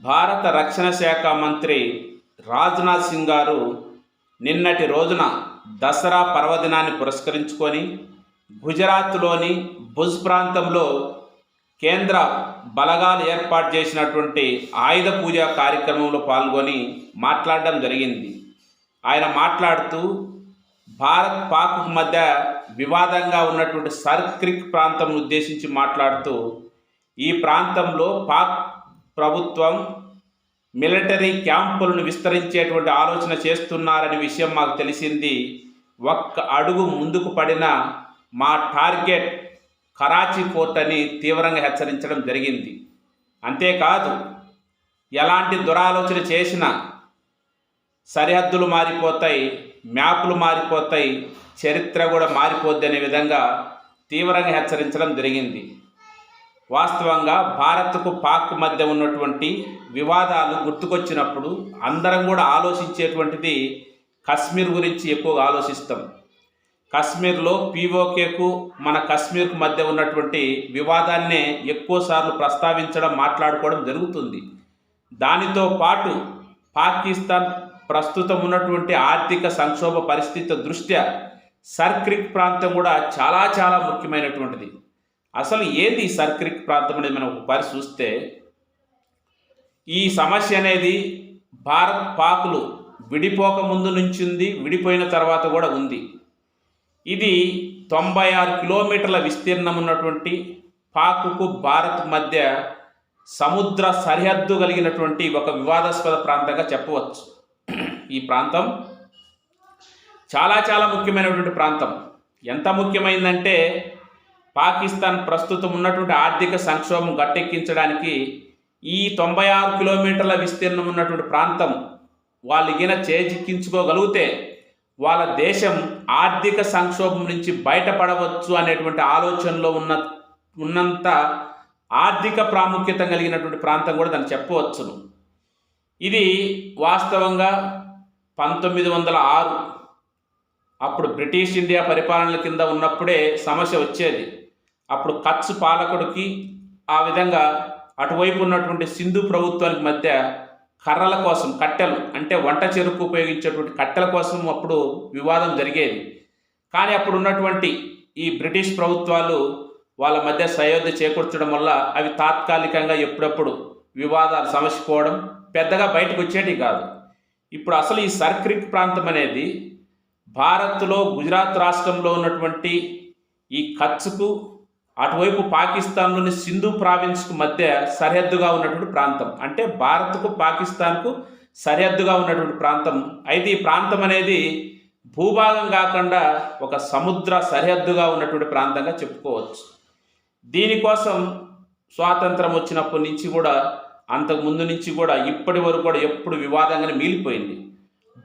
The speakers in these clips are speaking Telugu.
భారత రక్షణ శాఖ మంత్రి రాజ్నాథ్ సింగ్ గారు నిన్నటి రోజున దసరా పర్వదినాన్ని పురస్కరించుకొని గుజరాత్లోని భుజ్ ప్రాంతంలో కేంద్ర బలగాలు ఏర్పాటు చేసినటువంటి ఆయుధ పూజ కార్యక్రమంలో పాల్గొని మాట్లాడడం జరిగింది. ఆయన మాట్లాడుతూ భారత్ పాక్ మధ్య వివాదంగా ఉన్నటువంటి సర్క్రిక్ ప్రాంతం ఉద్దేశించి మాట్లాడుతూ ఈ ప్రాంతంలో పాక్ ప్రభుత్వం మిలిటరీ క్యాంపులను విస్తరించేటువంటి ఆలోచన చేస్తున్నారనే విషయం మాకు తెలిసింది. ఒక్క అడుగు ముందుకు పడిన మా టార్గెట్ కరాచీ కోర్ట్ అని తీవ్రంగా హెచ్చరించడం జరిగింది. అంతేకాదు ఎలాంటి దురాలోచన చేసినా సరిహద్దులు మారిపోతాయి మ్యాప్లు మారిపోతాయి చరిత్ర కూడా మారిపోద్ది అనే విధంగా తీవ్రంగా హెచ్చరించడం జరిగింది. వాస్తవంగా భారత్కు పాక్ మధ్య ఉన్నటువంటి వివాదాలు గుర్తుకొచ్చినప్పుడు అందరం కూడా ఆలోచించేటువంటిది కశ్మీర్ గురించి ఎక్కువగా ఆలోచిస్తాం. కశ్మీర్లో పీఓకేకు మన కశ్మీర్కు మధ్య ఉన్నటువంటి వివాదాన్నే ఎక్కువసార్లు ప్రస్తావించడం మాట్లాడుకోవడం జరుగుతుంది. దానితో పాటు పాకిస్తాన్ ప్రస్తుతం ఉన్నటువంటి ఆర్థిక సంక్షోభ పరిస్థితి దృష్ట్యా సర్క్రిక్ ప్రాంతం కూడా చాలా చాలా ముఖ్యమైనటువంటిది. అసలు ఏంది సర్క్రిక్ ప్రాంతం అనేది మనం ఒకసారి చూస్తే ఈ సమస్య అనేది భారత్ పాకులు విడిపోక ముందు నుంచింది విడిపోయిన తర్వాత కూడా ఉంది. ఇది తొంభై ఆరు కిలోమీటర్ల విస్తీర్ణం ఉన్నటువంటి పాకుకు భారత్ మధ్య సముద్ర సరిహద్దు కలిగినటువంటి ఒక వివాదాస్పద ప్రాంతంగా చెప్పవచ్చు. ఈ ప్రాంతం చాలా చాలా ముఖ్యమైనటువంటి ప్రాంతం. ఎంత ముఖ్యమైందంటే పాకిస్తాన్ ప్రస్తుతం ఉన్నటువంటి ఆర్థిక సంక్షోభం గట్టెక్కించడానికి ఈ తొంభై ఆరు కిలోమీటర్ల విస్తీర్ణం ఉన్నటువంటి ప్రాంతం వాళ్ళు ఈయన చేజిక్కించుకోగలిగితే వాళ్ళ దేశం ఆర్థిక సంక్షోభం నుంచి బయటపడవచ్చు అనేటువంటి ఆలోచనలో ఉన్న ఉన్నంత ఆర్థిక ప్రాముఖ్యత కలిగినటువంటి ప్రాంతం కూడా దాన్ని చెప్పవచ్చును. ఇది వాస్తవంగా పంతొమ్మిది వందల ఆరు అప్పుడు బ్రిటిష్ ఇండియా పరిపాలనల కింద ఉన్నప్పుడే సమస్య వచ్చేది. అప్పుడు కచ్ పాలకుడికి ఆ విధంగా అటువైపు ఉన్నటువంటి సింధు ప్రభుత్వానికి మధ్య కర్రల కోసం కట్టెలు అంటే వంట చెరుకు ఉపయోగించేటువంటి కట్టెల కోసం అప్పుడు వివాదం జరిగేది. కానీ అప్పుడు ఉన్నటువంటి ఈ బ్రిటిష్ ప్రభుత్వాలు వాళ్ళ మధ్య సయోధ్య చేకూర్చడం వల్ల అవి తాత్కాలికంగా ఎప్పుడప్పుడు వివాదాలు సమసిపోవడం పెద్దగా బయటకు వచ్చేటి కాదు. ఇప్పుడు అసలు ఈ సర్క్రిక్ ప్రాంతం అనేది భారత్లో గుజరాత్ రాష్ట్రంలో ఉన్నటువంటి ఈ కచ్కు అటువైపు పాకిస్తాన్లోని సింధు ప్రావిన్స్కు మధ్య సరిహద్దుగా ఉన్నటువంటి ప్రాంతం. అంటే భారత్కు పాకిస్తాన్కు సరిహద్దుగా ఉన్నటువంటి ప్రాంతం. అయితే ఈ ప్రాంతం అనేది భూభాగం కాకుండా ఒక సముద్ర సరిహద్దుగా ఉన్నటువంటి ప్రాంతంగా చెప్పుకోవచ్చు. దీనికోసం స్వాతంత్రం వచ్చినప్పటి నుంచి కూడా అంతకు ముందు నుంచి కూడా ఇప్పటి వరకు కూడా ఎప్పుడు వివాదంగానే మిగిలిపోయింది.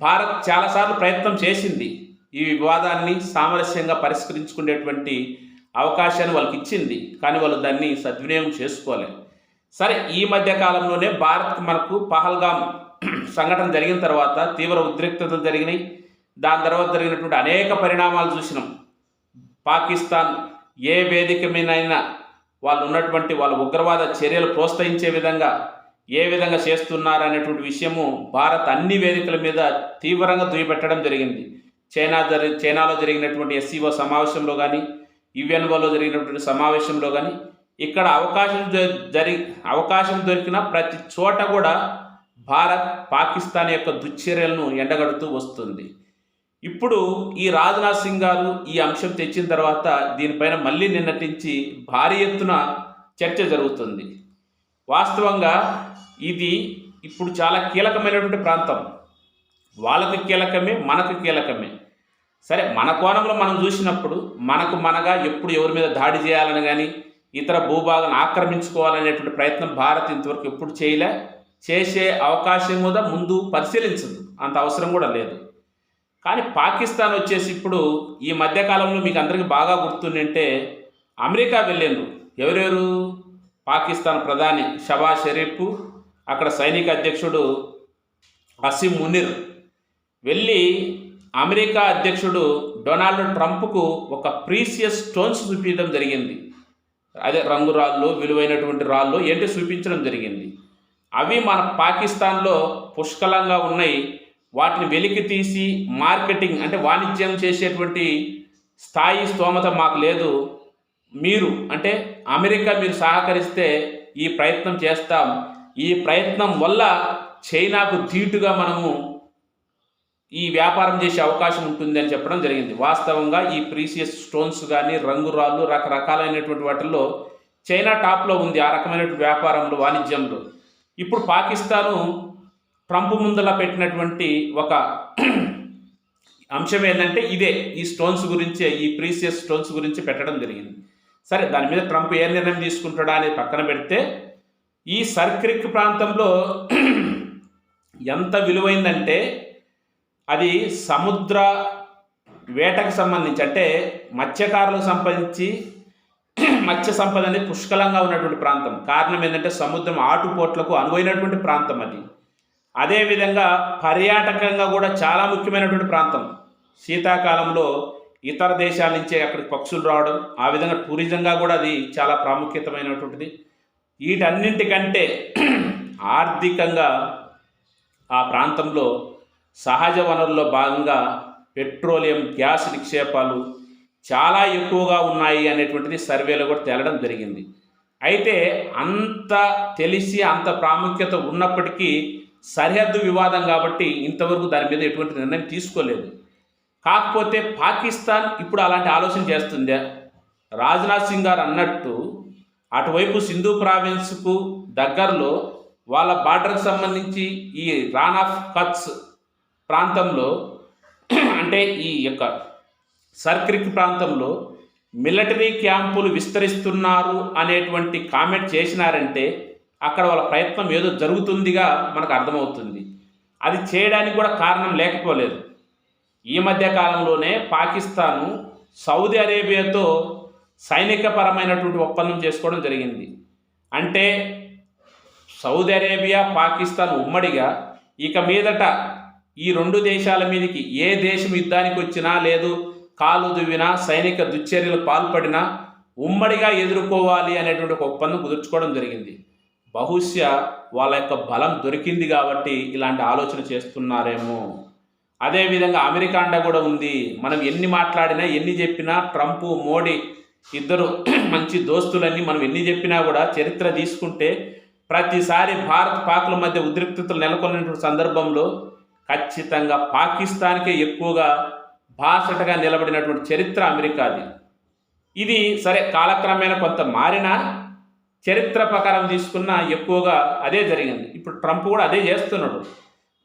భారత్ చాలాసార్లు ప్రయత్నం చేసింది ఈ వివాదాన్ని సామరస్యంగా పరిష్కరించుకునేటువంటి అవకాశాన్ని వాళ్ళకి ఇచ్చింది కానీ వాళ్ళు దాన్ని సద్వినియోగం చేసుకోలేదు. సరే ఈ మధ్య కాలంలోనే భారత్ మనకు పహల్గామ్ సంఘటన జరిగిన తర్వాత తీవ్ర ఉద్రిక్తతలు జరిగినాయి. దాని తర్వాత జరిగినటువంటి అనేక పరిణామాలు చూసినాం. పాకిస్తాన్ ఏ వేదిక మీదైనా వాళ్ళు ఉన్నటువంటి వాళ్ళ ఉగ్రవాద చర్యలు ప్రోత్సహించే విధంగా ఏ విధంగా చేస్తున్నారు అనేటువంటి విషయము భారత్ అన్ని వేదికల మీద తీవ్రంగా దుయ్యబెట్టడం జరిగింది. చైనా జరి చైనాలో జరిగినటువంటి ఎస్సీఓ సమావేశంలో కానీ యుఎన్ఓలో జరిగినటువంటి సమావేశంలో కానీ ఇక్కడ అవకాశం జరి అవకాశం దొరికిన ప్రతి చోట కూడా భారత్ పాకిస్తాన్ యొక్క దుశ్చర్యలను ఎండగడుతూ వస్తుంది. ఇప్పుడు ఈ రాజ్నాథ్ సింగ్ గారు ఈ అంశం తెచ్చిన తర్వాత దీనిపైన మళ్ళీ నిన్నటించి భారీ ఎత్తున చర్చ జరుగుతుంది. వాస్తవంగా ఇది ఇప్పుడు చాలా కీలకమైనటువంటి ప్రాంతం. వాళ్ళకి కీలకమే మనకు కీలకమే. సరే మన కోణంలో మనం చూసినప్పుడు మనకు మనగా ఎప్పుడు ఎవరి మీద దాడి చేయాలని కానీ ఇతర భూభాగాలను ఆక్రమించుకోవాలనేటువంటి ప్రయత్నం భారత్ ఇంతవరకు ఎప్పుడు చేయలే. చేసే అవకాశం కూడా ముందు పరిశీలించదు అంత అవసరం కూడా లేదు. కానీ పాకిస్తాన్ వచ్చేసి ఇప్పుడు ఈ మధ్యకాలంలో మీకు అందరికీ బాగా గుర్తుందంటే అమెరికా వెళ్ళిండ్రు. ఎవరెవరు? పాకిస్తాన్ ప్రధాని షబా షరీఫ్ అక్కడ సైనిక అధ్యక్షుడు అసీం మునిర్. వెళ్ళి అమెరికా అధ్యక్షుడు డొనాల్డ్ ట్రంప్కు ఒక ప్రీసియస్ స్టోన్స్ చూపించడం జరిగింది. అదే రంగు రాళ్ళు విలువైనటువంటి రాళ్ళు ఏంటి చూపించడం జరిగింది. అవి మన పాకిస్తాన్లో పుష్కలంగా ఉన్నాయి. వాటిని వెలికి తీసి మార్కెటింగ్ అంటే వాణిజ్యం చేసేటువంటి స్థాయి స్తోమత మాకు లేదు. మీరు అంటే అమెరికా మీరు సహకరిస్తే ఈ ప్రయత్నం చేస్తాం. ఈ ప్రయత్నం వల్ల చైనాకు ధీటుగా మనము ఈ వ్యాపారం చేసే అవకాశం ఉంటుంది అని చెప్పడం జరిగింది. వాస్తవంగా ఈ ప్రీసియస్ స్టోన్స్ కానీ రంగురాళ్ళు రకరకాలైనటువంటి వాటిల్లో చైనా టాప్లో ఉంది ఆ రకమైనటువంటి వ్యాపారంలో వాణిజ్యంలో. ఇప్పుడు పాకిస్తాను ట్రంప్ ముందల పెట్టినటువంటి ఒక అంశం ఏంటంటే ఇదే. ఈ స్టోన్స్ గురించే ఈ ప్రీసియస్ స్టోన్స్ గురించి పెట్టడం జరిగింది. సరే దాని మీద ట్రంప్ ఏ నిర్ణయం తీసుకుంటాడా అనేది పక్కన పెడితే ఈ సర్క్రిక్ ప్రాంతంలో ఎంత విలువైందంటే అది సముద్ర వేటకు సంబంధించి అంటే మత్స్యకారులకు సంబంధించి మత్స్య సంపద అనేది పుష్కలంగా ఉన్నటువంటి ప్రాంతం. కారణం ఏంటంటే సముద్రం ఆటుపోట్లకు అనువైనటువంటి ప్రాంతం అది. అదేవిధంగా పర్యాటకంగా కూడా చాలా ముఖ్యమైనటువంటి ప్రాంతం. శీతాకాలంలో ఇతర దేశాల నుంచి అక్కడికి పక్షులు రావడం ఆ విధంగా టూరిజంగా కూడా అది చాలా ప్రాముఖ్యతమైనటువంటిది వీటన్నింటికంటే ఆర్థికంగా ఆ ప్రాంతంలో సహజ వనరుల్లో భాగంగా పెట్రోలియం గ్యాస్ నిక్షేపాలు చాలా ఎక్కువగా ఉన్నాయి అనేటువంటిది సర్వేలో కూడా తేలడం జరిగింది. అయితే అంత తెలిసి అంత ప్రాముఖ్యత ఉన్నప్పటికీ సరిహద్దు వివాదం కాబట్టి ఇంతవరకు దాని మీద ఎటువంటి నిర్ణయం తీసుకోలేదు. కాకపోతే పాకిస్తాన్ ఇప్పుడు అలాంటి ఆలోచన చేస్తుందా. రాజ్నాథ్ సింగ్ గారు అన్నట్టు అటువైపు సింధు ప్రావిన్స్కు దగ్గరలో వాళ్ళ బార్డర్కి సంబంధించి ఈ రాన్ ఆఫ్ కచ్ ప్రాంతంలో అంటే ఈ యొక్క సర్క్రిక్ ప్రాంతంలో మిలిటరీ క్యాంపులు విస్తరిస్తున్నారు అనేటువంటి కామెంట్ చేసినారంటే అక్కడ వాళ్ళ ప్రయత్నం ఏదో జరుగుతుందిగా మనకు అర్థమవుతుంది. అది చేయడానికి కూడా కారణం లేకపోలేదు. ఈ మధ్య కాలంలోనే పాకిస్తాను సౌదీ అరేబియాతో సైనికపరమైనటువంటి ఒప్పందం చేసుకోవడం జరిగింది. అంటే సౌదీ అరేబియా పాకిస్తాన్ ఉమ్మడిగా ఇక మీదట ఈ రెండు దేశాల మీదకి ఏ దేశం యుద్ధానికి వచ్చినా లేదు కాలు దువ్వినా సైనిక దుశ్చర్యలు పాల్పడినా ఉమ్మడిగా ఎదుర్కోవాలి అనేటువంటి ఒక ఒప్పందం కుదుర్చుకోవడం జరిగింది. బహుశా వాళ్ళ యొక్క బలం దొరికింది కాబట్టి ఇలాంటి ఆలోచన చేస్తున్నారేమో. అదేవిధంగా అమెరికా అండ కూడా ఉంది. మనం ఎన్ని మాట్లాడినా ఎన్ని చెప్పినా ట్రంప్ మోడీ ఇద్దరు మంచి దోస్తులన్నీ మనం ఎన్ని చెప్పినా కూడా చరిత్ర తీసుకుంటే ప్రతిసారి భారత్ పాకుల మధ్య ఉద్రిక్తతలు నెలకొన్నటువంటి సందర్భంలో ఖచ్చితంగా పాకిస్తాన్కే ఎక్కువగా బాసటగా నిలబడినటువంటి చరిత్ర అమెరికాది. ఇది సరే కాలక్రమేణా కొంత మారినా చరిత్ర ప్రకారం తీసుకున్న ఎక్కువగా అదే జరిగింది. ఇప్పుడు ట్రంప్ కూడా అదే చేస్తున్నాడు.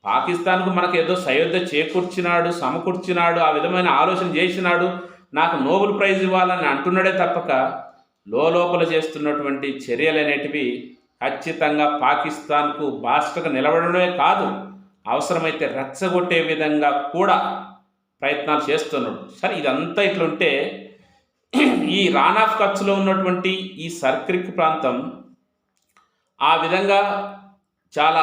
పాకిస్తాన్కు మనకు ఏదో సయోధ్య చేకూర్చినాడు సమకూర్చినాడు ఆ విధమైన ఆలోచన చేసినాడు నాకు నోబెల్ ప్రైజ్ ఇవ్వాలని అంటున్నాడే తప్పక. లోపల చేస్తున్నటువంటి చర్యలు అనేటివి ఖచ్చితంగా పాకిస్తాన్కు బాస్టకు నిలబడమే కాదు అవసరమైతే రెచ్చగొట్టే విధంగా కూడా ప్రయత్నాలు చేస్తున్నాడు. సరే ఇదంతా ఇట్లుంటే ఈ రాన్ ఆఫ్ కచ్లో ఉన్నటువంటి ఈ సర్క్రిక్ ప్రాంతం ఆ విధంగా చాలా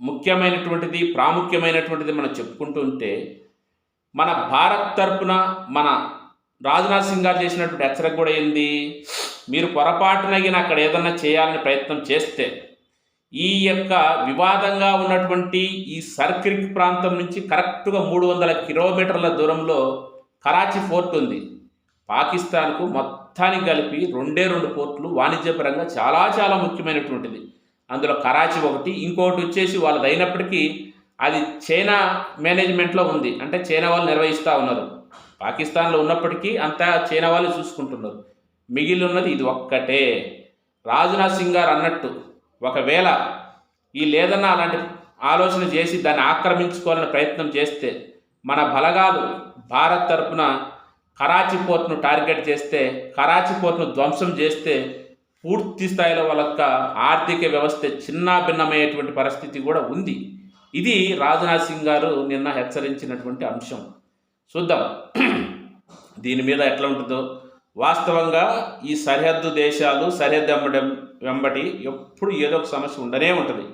ముఖ్యమైనటువంటిది ప్రాముఖ్యమైనటువంటిది మనం చెప్పుకుంటూ ఉంటే మన భారత్ తరపున మన రాజ్నాథ్ సింగ్ గారు చేసినటువంటి హెచ్చరిక కూడా ఏంది? మీరు పొరపాటునగిన అక్కడ ఏదన్నా చేయాలని ప్రయత్నం చేస్తే ఈ యొక్క వివాదంగా ఉన్నటువంటి ఈ సర్క్రిక్ ప్రాంతం నుంచి కరెక్ట్గా మూడు వందల కిలోమీటర్ల దూరంలో కరాచీ ఫోర్ట్ ఉంది. పాకిస్తాన్కు మొత్తానికి కలిపి రెండే రెండు పోర్టులు వాణిజ్యపరంగా చాలా చాలా ముఖ్యమైనటువంటిది. అందులో కరాచీ ఒకటి ఇంకోటి వచ్చేసి వాళ్ళది అయినప్పటికీ అది చైనా మేనేజ్మెంట్లో ఉంది. అంటే చైనా వాళ్ళు నిర్వహిస్తూ ఉన్నారు. పాకిస్తాన్లో ఉన్నప్పటికీ అంతా చైనా వాళ్ళు చూసుకుంటున్నారు. మిగిలి ఉన్నది ఇది ఒక్కటే. రాజ్నాథ్ సింగ్ గారు అన్నట్టు ఒకవేళ ఈ లేదన్నా అలాంటి ఆలోచన చేసి దాన్ని ఆక్రమించుకోవాలని ప్రయత్నం చేస్తే మన బలగాలు భారత్ తరపున కరాచీ పోర్ట్ను టార్గెట్ చేస్తే కరాచీ పోర్ట్ను ధ్వంసం చేస్తే పూర్తి స్థాయిలో వాళ్ళ యొక్క ఆర్థిక వ్యవస్థ చిన్న భిన్నమయ్యేటువంటి పరిస్థితి కూడా ఉంది. ఇది రాజ్నాథ్ సింగ్ గారు నిన్న హెచ్చరించినటువంటి అంశం. చూద్దాం. దీని మీద ఎట్లా ఉంటుందో వాస్తవంగా ఈ సరిహద్దు దేశాలు సరిహద్దు వెంబడి వెంబటి ఎప్పుడు ఏదో ఒక సమస్య ఉండనే ఉంటుంది.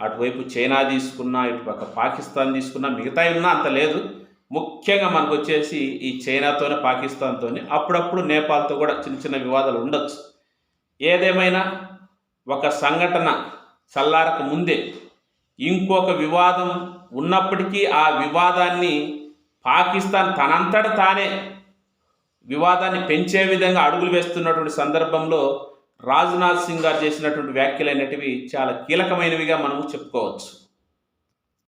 అటువైపు చైనా తీసుకున్నా ఇటుపక్క పాకిస్తాన్ తీసుకున్నా మిగతా ఉన్నా అంత లేదు. ముఖ్యంగా మనకు వచ్చేసి ఈ చైనాతోనే పాకిస్తాన్తోనే అప్పుడప్పుడు నేపాల్తో కూడా చిన్న చిన్న వివాదాలు ఉండొచ్చు. ఏదేమైనా ఒక సంఘటన చల్లారక ముందే ఇంకొక వివాదం ఉన్నప్పటికీ ఆ వివాదాన్ని పాకిస్తాన్ తనంతట తానే వివాదాన్ని పెంచే విధంగా అడుగులు వేస్తున్నటువంటి సందర్భంలో రాజ్నాథ్ సింగ్ గారు చేసినటువంటి వ్యాఖ్యలు అనేటివి చాలా కీలకమైనవిగా మనం చెప్పుకోవచ్చు.